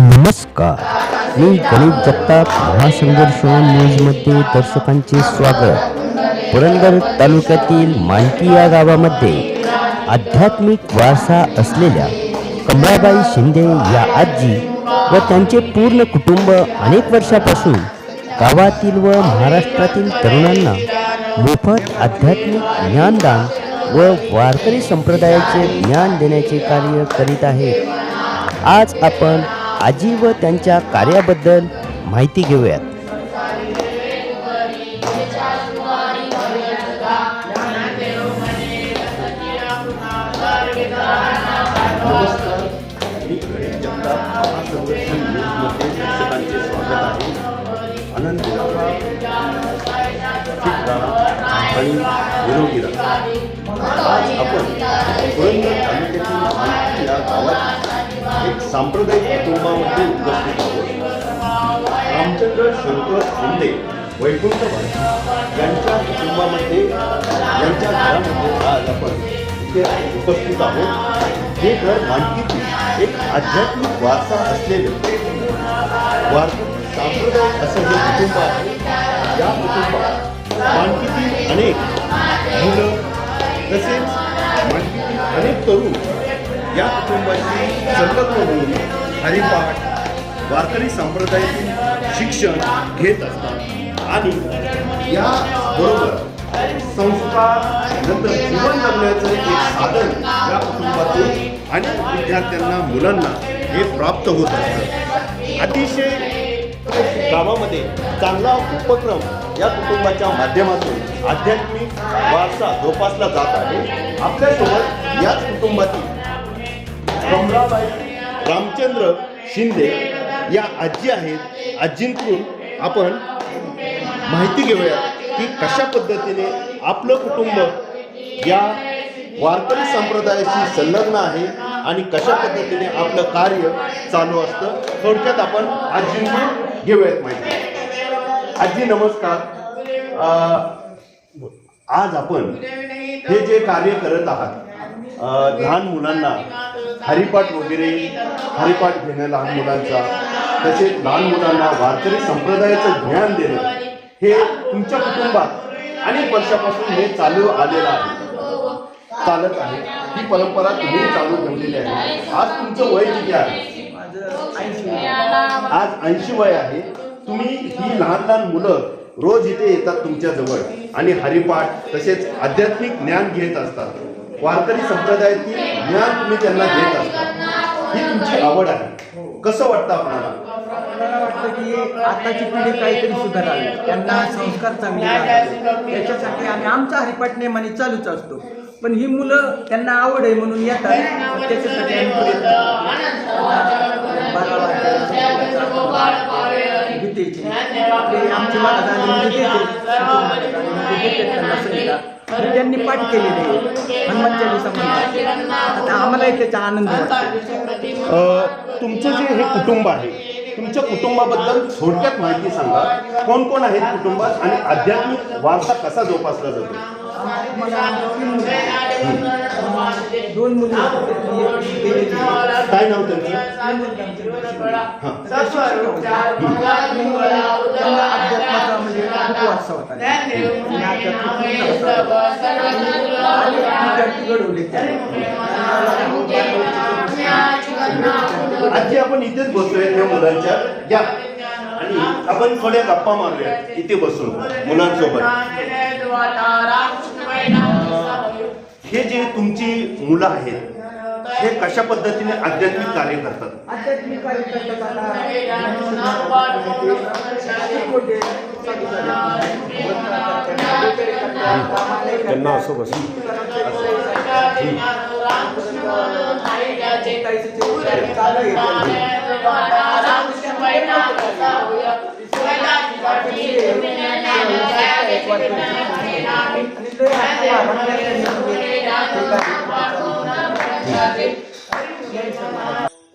नमस्कार. मी गणित जगताप महासंघर्ष न्यूजमध्ये दर्शकांचे स्वागत. पुरंदर तालुक्यातील मानकी या गावामध्ये आध्यात्मिक वारसा असलेल्या कमळाबाई शिंदे या आजी व त्यांचे पूर्ण कुटुंब अनेक वर्षापासून गावातील व महाराष्ट्रातील तरुणांना मोफत आध्यात्मिक ज्ञानदान व वारकरी संप्रदायाचे ज्ञान देण्याचे कार्य करीत आहेत. आज आपण आजी व त्यांच्या कार्याबद्दल माहिती घेऊयात. आणि निरोगी राहा आपण पुरंदर तालुक्यातील या गावात एक सांप्रदायिक कुटुंबामध्ये उपस्थित आहोत. रामचंद्र शंकर शिंदे वैकुंठ यांच्या कुटुंबामध्ये यांच्या घरामध्ये आज आपण इथे उपस्थित आहोत. हे घर मानकीतील एक आध्यात्मिक वारसा असलेले वारसा सांप्रदायिक असं हे कुटुंब आहे. या कुटुंबात मानकीतील अनेक मुलं तसेच मानकीतील अनेक तरुण या कुटुंबाची संलग्न होऊन हरिपाठ वारकरी संप्रदायातील शिक्षण घेत असतात. आणि या बरोबर संस्कार नंतर जीवन जगण्याचं एक साधन या कुटुंबातून अनेक विद्यार्थ्यांना मुलांना हे प्राप्त होत असतं. अतिशय गावामध्ये चांगला उपक्रम या कुटुंबाच्या माध्यमातून आध्यात्मिक वारसा जोपासला जात आहे. आपल्यासोबत याच कुटुंबातील कमलाबाई रामचंद्र शिंदे या आजी आहेत. आजींकडून आपण माहिती घेऊया की कशा पद्धतीने आपलं कुटुंब या वारकरी संप्रदायाशी संलग्न आहे आणि कशा पद्धतीने आपलं कार्य चालू असतं थोडक्यात आपण आजींकडून घेऊयात माहिती. आजी नमस्कार. आज आपण हे जे कार्य करत आहात लहान मुलांना हरिपाठ वगैरे हरिपाठ घेणं लहान मुलांचा तसेच लहान मुलांना वारकरी संप्रदायाचं ज्ञान देणं हे तुमच्या कुटुंबात अनेक वर्षापासून हे चालू आलेलं आहे. चालत आहे. ही परंपरा तुम्ही चालू ठेवलेली आहे. आज तुमचं वय किती आहे? आज ऐंशी वय आहे. तुम्ही ही लहान लहान मुलं रोज इथे येतात तुमच्या जवळ आणि हरिपाठ तसेच आध्यात्मिक ज्ञान घेत असतात. वारकरी संप्रदायातील ज्ञान तुम्ही त्यांना देत असता. ही तुमची आवड आहे. कसं वाटतं आपल्याला? मला वाटतं की आताची पिढी काहीतरी सुधारावी. त्यांना संस्कार चांगले लागावे त्याच्यासाठी आम्ही आमचा हरिपाठ नेमाने चालूच असतो. पण ही मुलं त्यांना आवड आहे म्हणून येतात. त्याच्यासाठी आम्ही प्रयत्न करतो. बारा वाजता गीतेची आपले आमची महाराज आले गीतेचे त्यांना संहिता त्यांनी पाठ केलेली आहे. हनुमान चालीसा म्हणतात आता आम्हालाही त्याचा आनंद वाटतो. तुमचं जे हे कुटुंब आहे तुमच्या कुटुंबाबद्दल थोडक्यात माहिती सांगा कोण कोण आहेत कुटुंबात आणि आध्यात्मिक वारसा कसा जोपासला जातो. दोन मुली. काय नाव त्यांचं घडवले. आजी आपण इथेच बसलोय त्या मुलांच्या. या. आणि आपण थोड्या गप्पा मारूया. इथे बसून मुलांसोबत. हे जे तुमची मुलं आहेत हे कशा पद्धतीने आध्यात्मिक कार्य करतात? आध्यात्मिक कार्य करतात आता. त्यांना असं बसून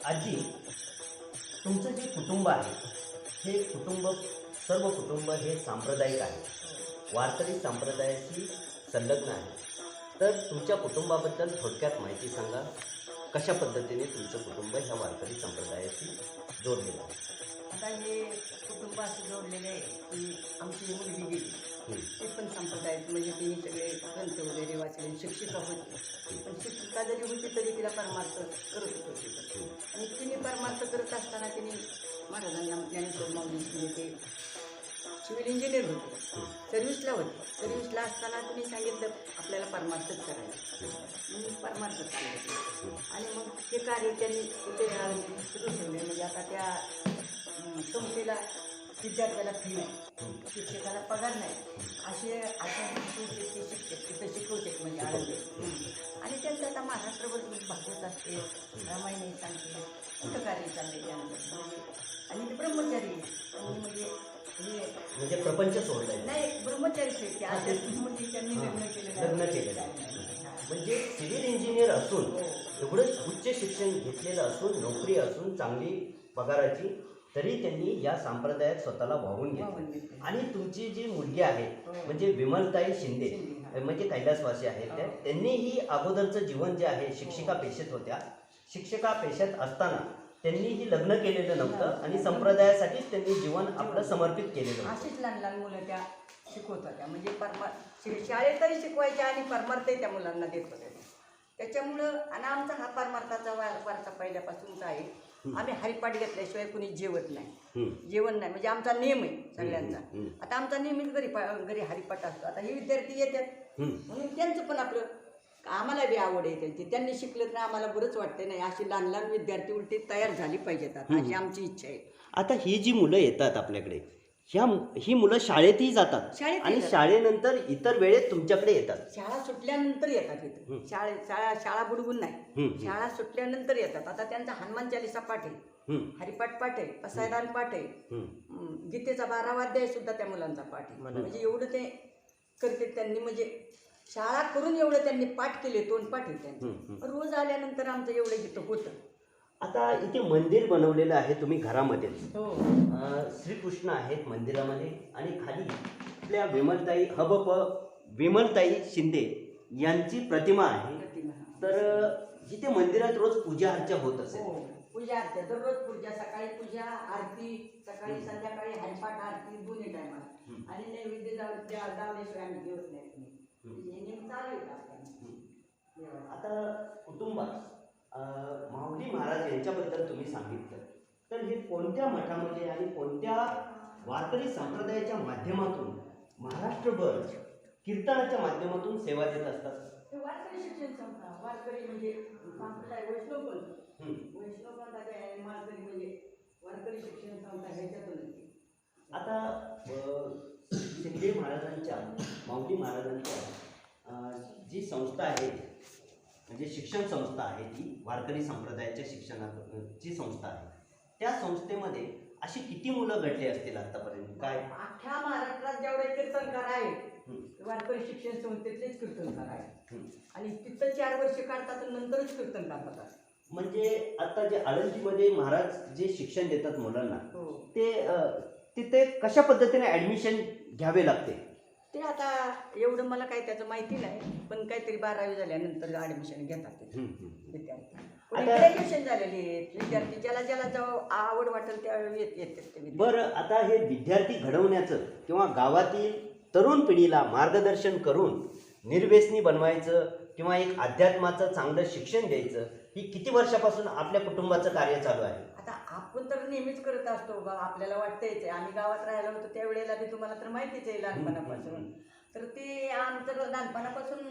आजी तुमचं जे कुटुंब आहे हे कुटुंब सर्व कुटुंब हे सांप्रदायिक आहे. वारकरी संप्रदायाशी संलग्न आहे. तर तुमच्या कुटुंबाबद्दल थोडक्यात माहिती सांगा. कशा पद्धतीने तुमचं कुटुंब ह्या वारकरी संप्रदायाशी जोडलेलं आहे? आता हे कुटुंब असं जोडलेलं आहे की आमची मुलगी गेली. ते पण संप्रदायात म्हणजे तिने सगळे ग्रंथ वगैरे वाचले शिक्षिका होती. पण शिक्षिका जरी होती तरी तिला परमार्थ करत होती. आणि तिने परमार्थ करत असताना तिने महाराजांना ज्ञानेश्वर माऊली तिने ते सिव्हिल इंजिनियर होते. सर्व्हिसला होते. सर्व्हिसला असताना तुम्ही सांगितलं आपल्याला परमार्थच करायचं. मी परमार्थच सांगितलं आणि मग हे कार्य त्यांनी कुठे सुरू ठेवले? म्हणजे आता त्या संस्थेला विद्यार्थ्याला फी नाही. शिक्षकाला पगार नाही. असे अशा ते शिक्षक तिथं शिकवते म्हणजे आळंदी आणि त्यांचं आता महाराष्ट्रभर भागवत असते. रामायणी सांगते कुठं कार्य चालले त्यानंतर? म्हणजे, आणि ते ब्रह्मचारी. म्हणजे म्हणजे प्रपंच सोडलाय नाही म्हणजे लग्न केलेलं आहे. म्हणजे सिव्हिल इंजिनियर असून एवढंच उच्च शिक्षण घेतलेलं असून नोकरी असून चांगली पगाराची तरी त्यांनी या संप्रदायात स्वतःला वाहून घेतलं. आणि तुमची जी मुलगी आहे हो. म्हणजे विमलताई शिंदे हा. म्हणजे कैलासवासी आहेत त्या हो. त्यांनीही अगोदरचं जीवन जे आहे शिक्षिका पेशेत होत्या शिक्षिका पेशात असताना त्यांनीही लग्न केलेलं नव्हतं आणि संप्रदायासाठीच त्यांनी जीवन आपलं समर्पित केलेलं होतं. अशीच लहान लहान मुलं त्या शिकवत होत्या. म्हणजे परमा शि- शाळेतही शिकवायच्या आणि परमार्थही त्या मुलांना देत होत्या त्याच्यामुळं आणि आमचा हा परमार्थाचा वा वारसा पहिल्यापासूनचा आहे. आम्ही हरिपाठ घेतल्याशिवाय कुणी जेवत नाही. जेवण नाही. म्हणजे आमचा नियम आहे सगळ्यांचा. आता आमचा नेहमीच घरी पा- घरी हरिपाठ असतो. आता हे विद्यार्थी येतात. म्हणून त्यांचं पण आपलं आम्हाला बी आवड आहे त्यांची. त्यांनी शिकलं तर आम्हाला बरंच वाटते नाही अशी लहान लहान विद्यार्थी उलटी तयार झाली पाहिजेत आता अशी आमची इच्छा आहे. आता ही जी मुलं येतात आपल्याकडे ह्या ही मुलं शाळेतही जातात शाळेतही आणि. शाळेनंतर इतर वेळेत तुमच्याकडे येतात. शाळा सुटल्यानंतर येतात इथं. शाळे शाळा शाळा बुडवून नाही. हम्म. शाळा सुटल्यानंतर येतात. आता त्यांचा हनुमान चालिसा पाठ आहे. हम्म. हरिपाठ पाठ आहे. पसायदान पाठ आहे. हम्म. गीतेचा बारावा अध्याय सुद्धा त्या मुलांचा पाठ आहे. म्हणजे एवढं ते करते त्यांनी म्हणजे शाळा करून एवढं त्यांनी पाठ केले तोंड पाठ आहे त्यांचे. रोज आल्यानंतर आमचं एवढं गीतं होतं. आता इथे मंदिर बनवलेलं आहे तुम्ही घरामध्ये. हो. श्रीकृष्ण आहेत मंदिरामध्ये आणि खाली आपल्या विमलताई हबप विमलताई शिंदे यांची प्रतिमा आहे. तर इथे मंदिरात रोज पूजा अर्चा होत असेल. हो. पूजा आरती दररोज पूजा सकाळी पूजा आरती सकाळी संध्याकाळी हरिपाठ आरती दोन्ही टायमाला आणि नैवेद्य जाऊ द्या लावल्याशिवाय आम्ही जेवत नाही. आता कुटुंबात माऊली महाराज यांच्याबद्दल तुम्ही सांगितलं तर हे कोणत्या मठामध्ये आणि कोणत्या वारकरी संप्रदायाच्या माध्यमातून महाराष्ट्रभर कीर्तनाच्या माध्यमातून सेवा देत असतात वारकरी शिक्षण संस्था वारकरी म्हणजे संप्रदाय वैष्णव. वैष्णव वारकरी म्हणजे वारकरी शिक्षण संस्था ह्याच्यातूनच आहे. आता शिंदे महाराजांच्या माऊली महाराजांच्या जी संस्था आहे म्हणजे शिक्षण संस्था आहे ती वारकरी संप्रदायाच्या शिक्षणाची संस्था आहे. त्या संस्थेमध्ये अशी किती मुलं घडली असतील आतापर्यंत? काय? अख्ख्या महाराष्ट्रात जेवढे कीर्तनकार आहेत. ते वारकरी शिक्षण संस्थेतलेच कीर्तनकार आहेत. हम्म. आणि तिथं चार वर्ष काढतात नंतरच कीर्तनकार होतात. म्हणजे आता जे आळंदीमध्ये महाराज जे शिक्षण देतात मुलांना हो. ते तिथे कशा पद्धतीने ॲडमिशन घ्यावे लागते? ते आता एवढं मला काही त्याचं माहिती नाही पण काहीतरी बारावी झाल्यानंतर ॲडमिशन घेतात ते विद्यार्थी. ग्रॅज्युएशन झालेले आहेत विद्यार्थी ज्याला ज्याला आवड वाटेल त्यावेळी येत येतात ते विद्यार्थी. बरं आता हे विद्यार्थी घडवण्याचं किंवा गावातील तरुण पिढीला मार्गदर्शन करून निर्व्यसनी बनवायचं किंवा एक अध्यात्माचं चांगलं शिक्षण द्यायचं ही किती वर्षापासून आपल्या कुटुंबाचं कार्य चालू आहे? आता आपण तर नेहमीच करत असतो बा आपल्याला वाटतंयच आहे आम्ही गावात राहायला होतो त्यावेळेला बी तुम्हाला तर माहितीच आहे लहानपणापासून. तर ते आमचं लहानपणापासून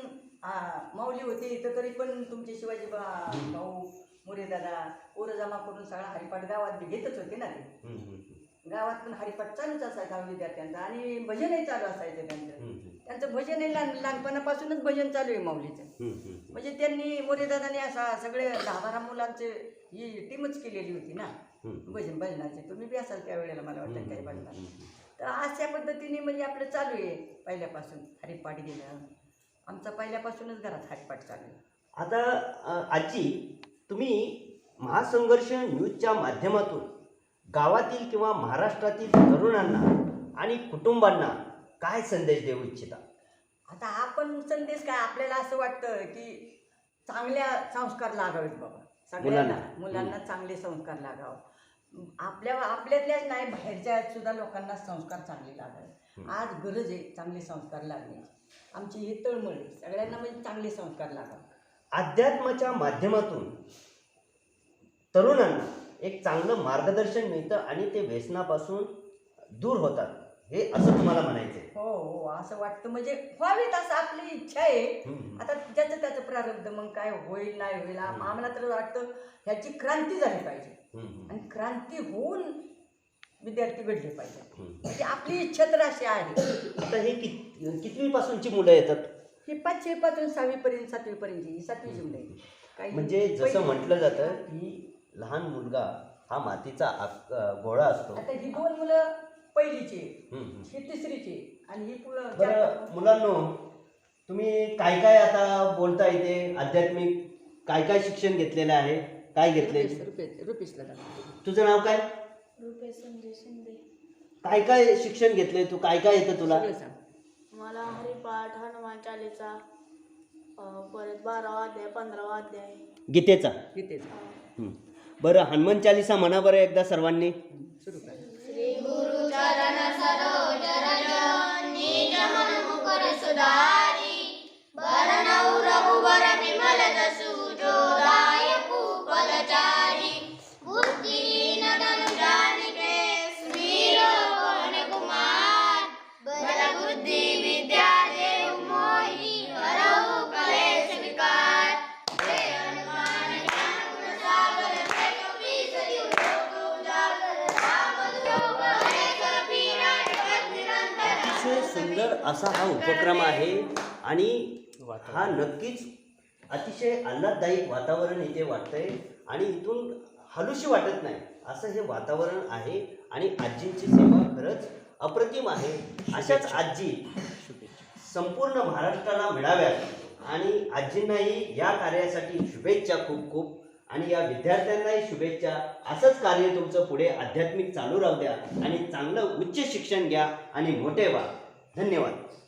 माऊली होती इथं तरी पण तुमचे शिवाजी बा भाऊ मोरे दादा पोरं जमा करून सगळा हरिपाठ गावात बी घेतच होते ना ते. गावात पण हरिपाठ चालूच असायचा विद्यार्थ्यांचा आणि भजनही चालू असायचं त्यांचं. त्यांचं भजनही लहान लहानपणापासूनच भजन चालू आहे माऊलीचं. म्हणजे त्यांनी मोरेदादांनी असा सगळे दहा बारा मुलांचे ही टीमच केलेली होती ना. भजन भजनाचे. तुम्ही बी असाल त्यावेळेला मला वाटतं काही भजनात तर अशा पद्धतीने म्हणजे आपलं चालू आहे. पहिल्यापासून हरिपाठ गेलं आमचा पहिल्यापासूनच घरात हरिपाठ चालू आहे. आता अ, आजी तुम्ही महासंघर्ष न्यूजच्या माध्यमातून गावातील किंवा महाराष्ट्रातील तरुणांना आणि कुटुंबांना काय संदेश देऊ इच्छिता? आता आपण संदेश काय? आपल्याला असं वाटतं की चांगल्या संस्कार लागावेत बाबा. सगळ्यांना. मुलांना. मुलांना चांगले संस्कार लागावं. आपल्या आपल्यातल्याच नाही बाहेरच्या सुद्धा लोकांना संस्कार चांगले लागावे. आज गरज आहे चांगले संस्कार लागण्याची आमची ही तळमळ आहे. सगळ्यांना म्हणजे चांगले संस्कार लागावे. अध्यात्माच्या माध्यमातून तरुणांना एक चांगलं मार्गदर्शन मिळतं आणि ते व्यसनापासून दूर होतात. हे असं तुम्हाला म्हणायचं हो हो असं वाटतं. म्हणजे व्हावीत असं आपली इच्छा आहे. हम्म. आता ज्याचं त्याचं प्रारब्ध मग काय होईल नाही होईल आम- आम्हाला तर वाटतं ह्याची क्रांती झाली पाहिजे. हम्म. आणि क्रांती होऊन विद्यार्थी घडले पाहिजे. हम्म. म्हणजे आपली इच्छा तर अशी आहे. आता हे कित कितवी पासूनची मुलं येतात? ही पाचवी पासून सहावीपर्यंत सातवीपर्यंत सातवी मुलं आहे काही म्हणजे जसं पहिली- म्हटलं जातं की लहान मुलगा हा मातीचा आक- अं, गोळा असतो. आता ही दोन मुलं पहिलीची आहे. हम्म. ही तिसरीची आहे. आणि ही पुढं बरं चार- मुलांनो तुम्ही काय काय आता बोलता इथे? आध्यात्मिक काय काय शिक्षण घेतलेलं आहे? काय घेतले रुपेश रुपेश रुपेशला दाखव. तुझं नाव काय? रुपेश संजय शिंदे. काय काय शिक्षण घेतले तू? काय काय येतं तुला? सगळं सांग. मला हरिपाठ हनुमान चालीसा अं, परत बारावा अध्याय पंधरावा अध्याय. गीतेचा? गीतेच. हं. बरं हनुमान चालिसा म्हणा बरं एकदा सर्वांनी. सुरू कर. अतिशय असा हा उपक्रम आहे आणि हा नक्कीच अतिशय आल्हाददायक वातावरण इथे वाटतंय आणि इथून हलूशी वाटत नाही असं हे वातावरण आहे आणि आजींची सेवा खरंच अप्रतिम आहे. अशाच आजी संपूर्ण महाराष्ट्राला मिळाव्यात आणि आजींनाही या कार्यासाठी शुभेच्छा खूप खूप आणि या विद्यार्थ्यांनाही शुभेच्छा. असंच कार्य तुमचं पुढे आध्यात्मिक चालू राहू द्या आणि चांगलं उच्च शिक्षण घ्या आणि मोठे व्हा. धन्यवाद.